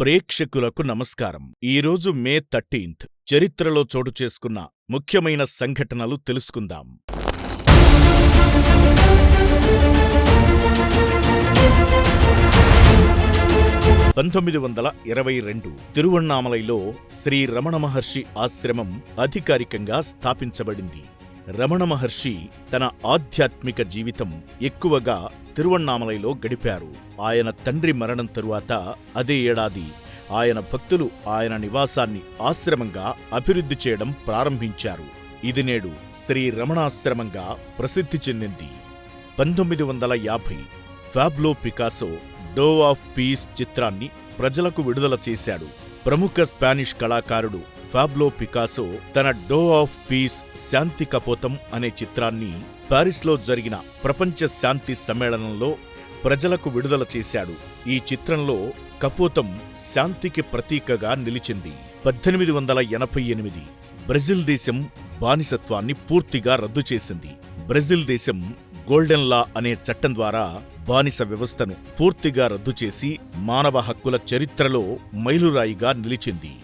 ప్రేక్షకులకు నమస్కారం. ఈరోజు మే థర్టీన్త్. చరిత్రలో చోటు చేసుకున్న ముఖ్యమైన సంఘటనలు తెలుసుకుందాం. పంతొమ్మిది వందల ఇరవై రెండు తిరువణ్ణామలైలో శ్రీ రమణ మహర్షి ఆశ్రమం అధికారికంగా స్థాపించబడింది. రమణ మహర్షి తన ఆధ్యాత్మిక జీవితం ఎక్కువగా తిరువణ్ణామలైలో గడిపారు. ఆయన తండ్రి మరణం తరువాత అదే ఏడాది ఆయన భక్తులు ఆయన నివాసాన్ని ఆశ్రమంగా అభివృద్ధి చేయడం ప్రారంభించారు. ఇది నేడు శ్రీ రమణాశ్రమంగా ప్రసిద్ధి చెందింది. పంతొమ్మిది వందల యాభై Pablo Picasso dove of peace చిత్రాన్ని ప్రజలకు విడుదల చేశాడు. ప్రముఖ స్పానిష్ కళాకారుడు ఫ్యాబ్లో పికాసో తన డో ఆఫ్ పీస్ శాంతి కపోతం అనే చిత్రాన్ని పారిస్లో జరిగిన ప్రపంచ శాంతి సమ్మేళనంలో ప్రజలకు విడుదల చేశాడు. ఈ చిత్రంలో కపోతం శాంతికి ప్రతీకగా నిలిచింది. పద్దెనిమిది వందల ఎనభై ఎనిమిది బ్రెజిల్ దేశం బానిసత్వాన్ని పూర్తిగా రద్దు చేసింది. బ్రెజిల్ దేశం గోల్డెన్ లా అనే చట్టం ద్వారా బానిస వ్యవస్థను పూర్తిగా రద్దు చేసి మానవ హక్కుల చరిత్రలో మైలురాయిగా నిలిచింది.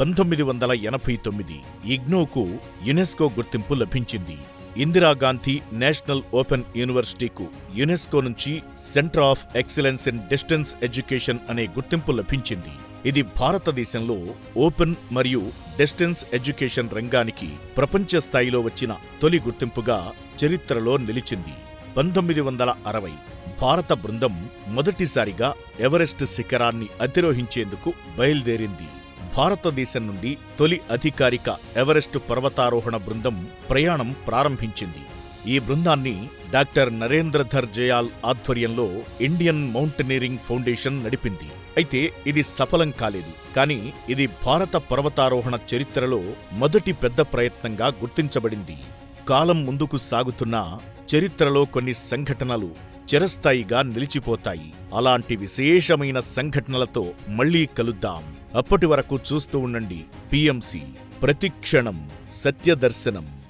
పంతొమ్మిది వందల ఎనభై తొమ్మిది ఇగ్నోకు యునెస్కో గుర్తింపు లభించింది. ఇందిరాగాంధీ నేషనల్ ఓపెన్ యూనివర్సిటీకు యునెస్కో నుంచి centre of excellence in distance education అనే గుర్తింపు లభించింది. ఇది భారతదేశంలో ఓపెన్ మరియు డిస్టెన్స్ ఎడ్యుకేషన్ రంగానికి ప్రపంచ స్థాయిలో వచ్చిన తొలి గుర్తింపుగా చరిత్రలో నిలిచింది. పంతొమ్మిది వందల అరవై భారత బృందం మొదటిసారిగా ఎవరెస్ట్ శిఖరాన్ని అధిరోహించేందుకు బయలుదేరింది. భారతదేశం నుండి తొలి అధికారిక ఎవరెస్టు పర్వతారోహణ బృందం ప్రయాణం ప్రారంభించింది. ఈ బృందాన్ని డాక్టర్ నరేంద్రధర్ జయాల్ ఆధ్వర్యంలో ఇండియన్ మౌంటనీరింగ్ ఫౌండేషన్ నడిపింది. అయితే ఇది సఫలం కాలేదు. కానీ ఇది భారత పర్వతారోహణ చరిత్రలో మొదటి పెద్ద ప్రయత్నంగా గుర్తించబడింది. కాలం ముందుకు సాగుతున్న చరిత్రలో కొన్ని సంఘటనలు చిరస్థాయిగా నిలిచిపోతాయి. అలాంటి విశేషమైన సంఘటనలతో మళ్ళీ కలుద్దాం. అప్పటి వరకు చూస్తూ ఉండండి. పిఎంసి ప్రతిక్షణం సత్యదర్శనం.